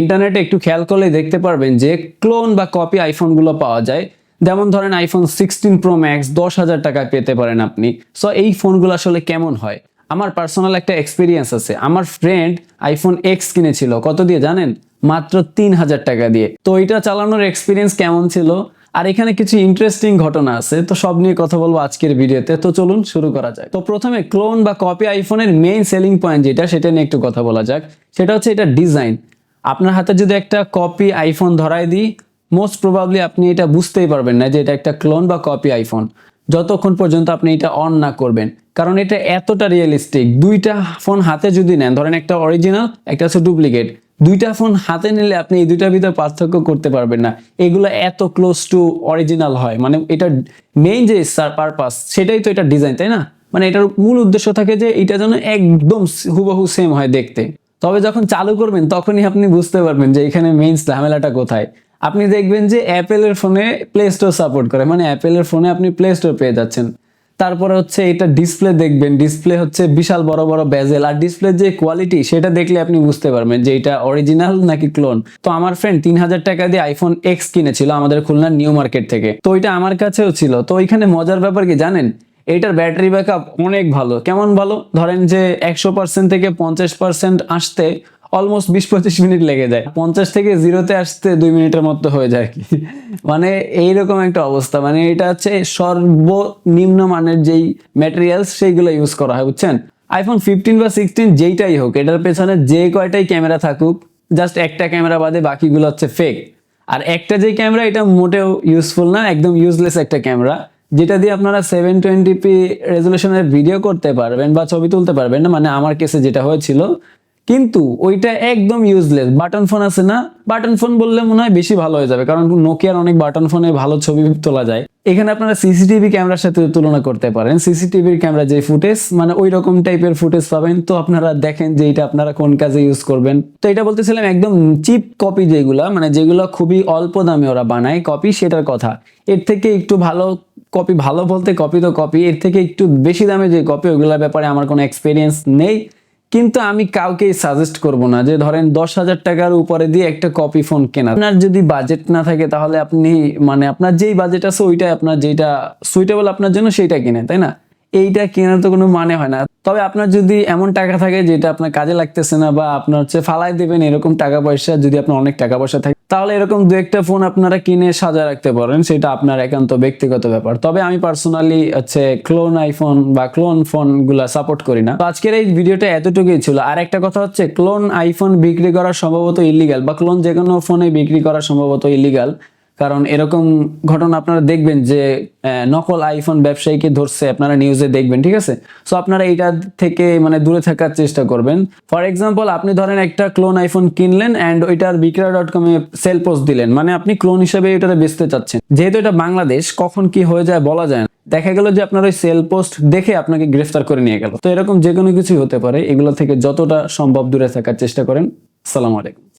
ইন্টারনেটে একটু খেয়াল করলে দেখতে পারবেন যে ক্লোন বা কপি আইফোনগুলো পাওয়া যায়। যেমন ধরেন আইফোন সিক্সটিন প্রো ম্যাক্স দশ হাজার টাকায় পেতে পারেন আপনি। সো এই ফোনগুলো আসলে কেমন হয়? আমার পার্সোনাল একটা এক্সপিরিয়েন্স আছে। আমার ফ্রেন্ড আইফোন এক্স কিনেছিল। কত দিয়ে জানেন? মাত্র তিন হাজার টাকা দিয়ে। তো এটা চালানোর এক্সপিরিয়েন্স কেমন ছিল? আর এখানে কিছু ইন্টারেস্টিং ঘটনা আছে। তো সব নিয়ে কথা বলব আজকের ভিডিওতে। তো চলুন শুরু করা যাক। তো প্রথমে ক্লোন বা কপি আইফোনের মেইন সেলিং পয়েন্ট যেটা, সেটা নিয়ে একটু কথা বলা যাক। সেটা হচ্ছে এটা ডিজাইন আপনার হাতে যদি একটা কপি আইফোন ধরায় দিই মোস্ট প্রবাবলি আপনি এটা বুঝতেই পারবেন না যে এটা একটা ক্লোন বা কপি আইফোন যতক্ষণ পর্যন্ত আপনি এটা অন না করবেন। কারণ এটা এতটা রিয়েলিস্টিক দুইটা ফোন হাতে যদি নেন, ধরেন একটা অরিজিনাল একটা হচ্ছে ডুপ্লিকেট দুইটা ফোন হাতে নিলে আপনি এই দুইটার ভিতরে পার্থক্য করতে পারবেন না। এগুলো এত ক্লোজ টু অরিজিনাল হয় মানে এটা মেইন যে পারপাস সেটাই তো এটা ডিজাইন তাই না? মানে এটার মূল উদ্দেশ্য থাকে যে এটা যেন একদম হুবহু সেম হয় দেখতে। তবে যখন চালু করবেন, তখনই আপনি বুঝতে পারবেন যে এখানে মেইন ঝামেলাটা কোথায়। আপনি দেখবেন যে অ্যাপেলের ফোনে প্লে স্টোর সাপোর্ট করে। মানে অ্যাপেলের ফোনে আপনি প্লে স্টোর পেয়ে যাচ্ছেন। তারপরে হচ্ছে এটা ডিসপ্লে দেখবেন। ডিসপ্লে হচ্ছে বিশাল বড় বড় ব্যাজেল আর ডিসপ্লে যে কোয়ালিটি সেটা দেখলে আপনি বুঝতে পারবেন যে এটা অরিজিনাল নাকি ক্লোন তো আমার ফ্রেন্ড তিন হাজার টাকা দিয়ে আইফোন এক্স কিনেছিল আমাদের খুলনার নিউ মার্কেট থেকে। তো এটা আমার কাছেও ছিল। তো ওইখানে মজার ব্যাপার কি জানেন? এটার ব্যাটারি ব্যাকআপ অনেক ভালো। কেমন ভালো? ধরেন যে একশো পার্সেন্ট থেকে পঞ্চাশ পার্সেন্ট আসতে অলমোস্ট বিশ পঁচিশ মিনিট লেগে যায়। পঞ্চাশ থেকে জিরোতে আসতে দুই মিনিটের মতো হয়ে যায় কি? মানে এইরকম একটা অবস্থা। মানে এটা হচ্ছে সর্বনিম্ন মানের যেই ম্যাটেরিয়ালস সেইগুলো ইউজ করা হয়, বুঝছেন? আইফোন ফিফটিন বা সিক্সটিন যেইটাই হোক, এটার পেছনে যে কয়টাই ক্যামেরা থাকুক জাস্ট একটা ক্যামেরা বাদে বাকিগুলো হচ্ছে ফেক আর একটা যে ক্যামেরা এটা মোটেও ইউজফুল না, একদম ইউজলেস একটা ক্যামেরা যেটা দিয়ে আপনারা সেভেন টোয়েন্টি পি রেজলিউশনের ভিডিও করতে পারবেন বা ছবি তুলতে পারবেন না মানে আমার কেসে যেটা হয়েছিল। কিন্তু ওইটা একদম ইউজলেস বাটন ফোন আছে না বাটন ফোন বললে মনে হয় বেশি ভালো হয়ে যাবে, কারণ নোকিয়ার অনেক বাটন ফোনে ভালো ছবি তোলা যায়। এখানে আপনারা সিসিটিভি ক্যামেরার সাথে তুলনা করতে পারেন। সিসিটিভির ক্যামেরা যে ফুটেজ মানে ওই রকম টাইপের ফুটেজ পাবেন। তো আপনারা দেখেন যে এটা আপনারা কোন কাজে ইউজ করবেন। তো এটা বলতেছিলাম একদম চিপ কপি যেগুলা মানে যেগুলো খুবই অল্প দামে ওরা বানায় কপি সেটার কথা। এর থেকে একটু ভালো কপি ভালো বলতে কপি তো কপি এর থেকে একটু বেশি দামে যে কপি ওগুলোর ব্যাপারে আমার কোনো এক্সপিরিয়েন্স নেই। কিন্তু আমি কাউকেই সাজেস্ট করব না যে ধরেন দশ হাজার টাকার উপরে দিয়ে একটা কপি ফোন কেনা। আপনার যদি বাজেট না থাকে তাহলে আপনি মানে আপনার যেই বাজেট আছে ওইটাই, আপনার যেটা সুইটেবল আপনার জন্য সেইটা কেনে, তাই না? এইটা কেনার তো কোনো মানে হয় না। তবে আপনার যদি এমন টাকা থাকে যেটা আপনার কাজে লাগতেছে না বা আপনার হচ্ছে ফালাই দেবেন এরকম টাকা পয়সা, যদি আপনার অনেক টাকা পয়সা থাকে, তাহলে এরকম দু একটা ফোন আপনারা কিনে সাজা রাখতে পারেন। সেটা আপনার একান্ত ব্যক্তিগত ব্যাপার। তবে আমি পার্সোনালি হচ্ছে ক্লোন আইফোন বা ক্লোন ফোনগুলা সাপোর্ট করি না। তো আজকের এই ভিডিওটা এতটুকুই ছিল। আর একটা কথা হচ্ছে ক্লোন আইফোন বিক্রি করা সম্ভবত ইলিগাল বা ক্লোন যে কোনো ফোনে বিক্রি করা সম্ভবত ইলিগাল কারণ এরকম ঘটনা আপনারা দেখবেন যে নকল আইফোন ব্যবসায়ীকে ধরছে, আপনারা নিউজে দেখবেন, ঠিক আছে? সো আপনারা এইটা থেকে মানে দূরে থাকার চেষ্টা করবেন। ফর এক্সাম্পল আপনি ধরেন একটা ক্লোন আইফোন কিনলেন অ্যান্ড ওইটার বিক্রয় ডট কমে সেল পোস্ট দিলেন। মানে আপনি ক্লোন হিসেবে এটাতে বেচতে চাচ্ছেন। যেহেতু এটা বাংলাদেশ, কখন কি হয়ে যায় বলা যায় না। দেখা গেল যে আপনার ওই সেল পোস্ট দেখে আপনাকে গ্রেফতার করে নিয়ে গেল। তো এরকম যে কোনো কিছুই হতে পারে। এগুলো থেকে যতটা সম্ভব দূরে থাকার চেষ্টা করেন। সালাম আলাইকুম।